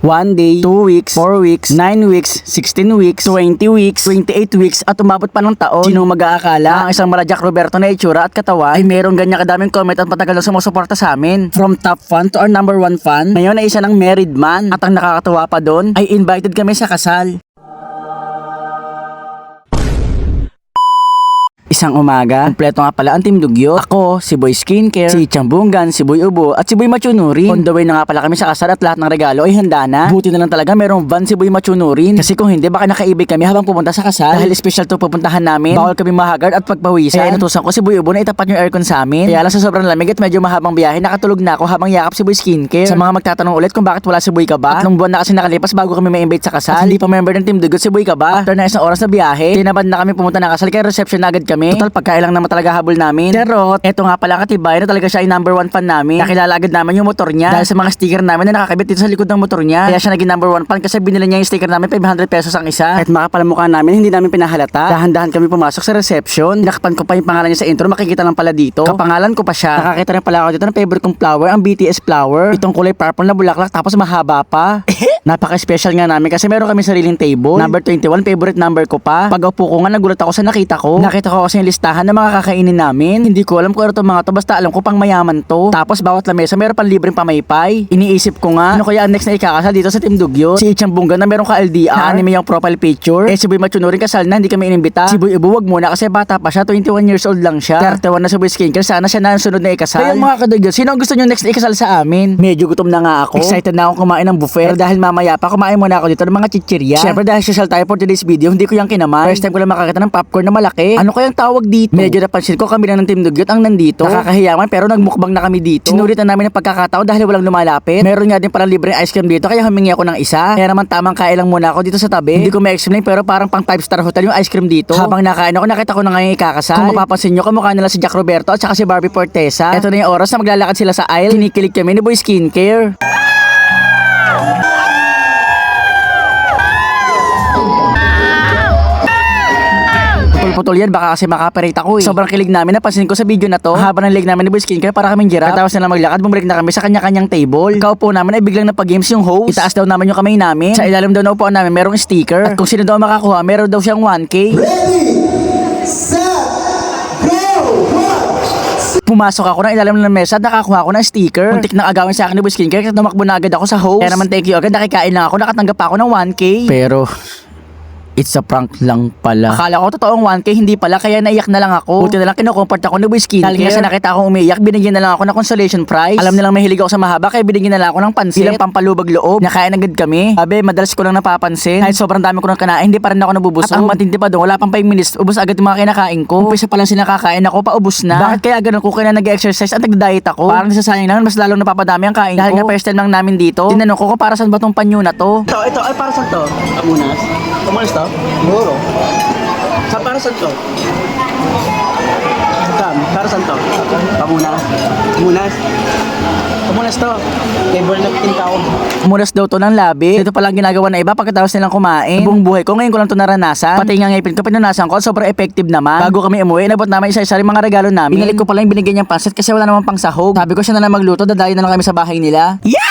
1 day, 2 weeks, 4 weeks, 9 weeks, 16 weeks, 20 weeks, 28 weeks, at umabot pa ng taon. Sino mag-aakala ang isang Malajak Roberto na itsura at katawan ay meron ganyan kadaming comment at matagal na sumusuporta sa amin. From top fan to our number one fan, ngayon ay isa ng married man. At ang nakakatuwa pa doon ay invited kami sa kasal. Isang umaga, kompleto nga pala ang Team Dugyo. Ako, si Boy Skincare, si Chambungan, si Boy Ubo, at si Boy Machunurin. On the way na nga pala kami sa kasal at lahat ng regalo ay handa na. Buti na lang talaga merong van si Boy Machunurin. Kasi kung hindi, baka nakaibig kami habang pupunta sa kasal. Dahil special to pupuntahan namin, bawal kami mahagard at pagpawisan. Kaya inutusan ko si Boy Ubo na itapat yung aircon sa amin. Kaya lang sa sobrang lamig at medyo mahabang biyahe, nakatulog na ako habang yakap si Boy Skincare. Sa mga magtatanong ulit kung bakit wala si Boy Kaba, tatlong buwan na kasi nakalipas bago kami ma-invite sa kasal. At hindi pa member ng Team Dugot si Boy Kaba. After na isang oras na biyahe, tinabad na kami pumunta ng kasal kaya reception na agad kami. Total pagkain lang naman talaga habol namin. Charot, eto nga pala katibay na talaga siya ay number one fan namin. Nakilala agad namin yung motor niya dahil sa mga sticker namin na nakakabit dito sa likod ng motor niya. Kaya siya naging number one fan kasi binili niya yung sticker namin 500 pesos ang isa. At makapalamukha namin hindi namin pinahalata. Dahan-dahan kami pumasok sa reception. Nakpan ko pa yung pangalan niya sa intro, makikita lang pala dito. Kapangalan ko pa siya. Nakakita rin pala ako dito ng favorite kong flower, ang BTS flower. Itong kulay purple na bulaklak tapos mahaba pa. Napaka-special nga namin kasi meron kami sariling table. Number 21, favorite number ko pa. Pag upo ko nga, nagulat ako sa nakita ko. Nakita ko kasi yung listahan ng mga kakainin namin. Hindi ko alam kung ano to mga to, basta alam ko pang mayaman to. Tapos bawat lamesa meron pang libreng pamaypay. Iniisip ko nga, ano kaya ang next na ikakasal dito sa Team Dugyo? Si Ichang Bunga na meron ka LDR, na anime yung profile picture. Eh si Boy Machuno rin kasal na, hindi kami inimbita. Si Boy Ibu, wag muna kasi bata pa siya, 21 years old lang siya. 31 na si Boy Skincare, sana siya na ang sunod na ikasal. Kaya mga kadugyo, sino ang gusto nyo next na ikasal sa amin? Medyo gutom na nga ako. Excited na akong kumain ng buffet. Pero dahil mamaya pa, kumain muna ako dito ng mga chichirya. Siyempre dahil social tayo for today's video, hindi ko yung kinaman. First time ko lang makakita ng popcorn na malaki. Ano kayang tawag dito? Medyo napansin ko kami lang ng Team Dugyot ang nandito. Nakakahiyaman pero nagmukbang na kami dito. Sinulit na namin ang pagkakataon dahil walang lumalapit. Meron nga din parang libreng ice cream dito kaya humingi ako ng isa. Kaya naman tamang kain lang muna ako dito sa tabi. Hindi ko ma-explain pero parang pang 5 star hotel yung ice cream dito. Habang nakain ako nakita ko na ngayon ikakasal. Kung mapapansin nyo kamukha nila si Jack Roberto at saka si Barbie Fortesa. Ito na yung oras na maglalakad sila sa aisle. Kinikilig kami ni Boy Skincare. Putol-putol yan, baka kasi makaperate ako eh. Sobrang kilig namin, napansin ko sa video na to. Haba ng leg namin ni Boy Skincare para kaming giraffe. Katapos nila maglakad, bumalik na kami sa kanya-kanyang table. Kaupo namin ay biglang napag-games yung host. Itaas daw namin yung kamay namin. Sa ilalim daw na upuan namin, merong sticker. At kung sino daw makakuha, meron daw siyang 1K. Ready, set. Pumasok ako ng ilalim ng mesa at nakakuha ako ng sticker. Muntik na agawin sa akin ni Boy Skincare kasi tumakbo na agad ako sa host. Kaya naman thank you agad, nakikain lang ako, nakatanggap ako ng 1K. Pero, It's a prank lang pala. Akala ko totoong 1K, hindi pala, kaya naiyak na lang ako. Buti na lang kinukomport ako ni Boy Skincare. Dahil nga sa nakita akong umiiyak, binigyan na lang ako ng consolation prize. Alam nilang mahilig ako sa mahaba, kaya binigyan na lang ako ng pansit. Bilang pampalubag loob. Nakain agad kami. Sabi, madalas ko lang napapansin. Kahit sobrang dami ko nang kanain, hindi pa rin ako nabubusog. At ang matindi pa doon, wala pang 5 minutes, ubos agad yung mga kinakain ko. Umpisa pa lang sinakakain ako, paubos na. Bakit kaya ganun ko kaya nag-exercise at nag-diet ako? Parang nasasayang naman, mas lalong napapadami ang kain ko. Dahil nga first time lang namin dito, tinanong ko kung para saan ba tong panyo na to. Ito, ito, ay para saan to? Amunas? Amunas to? Moro. Sa para saan to? Sam, para saan to? Pamunas. Pamunas. Pamunas to. Table na tao. Pamunas daw to ng labi. Ito palang ginagawa na iba pagkatapos nilang kumain. Buong buhay ko, ngayon ko lang to naranasan. Pati nga ngipin ko, pinunasan ko, sobrang effective naman. Bago kami umuwi, nabot namin isa-isa rin mga regalo namin. Binalik ko pala yung binigyan niyang pansit kasi wala namang pang sahog. Sabi ko siya na lang magluto, dadayo na lang kami sa bahay nila. Yeah!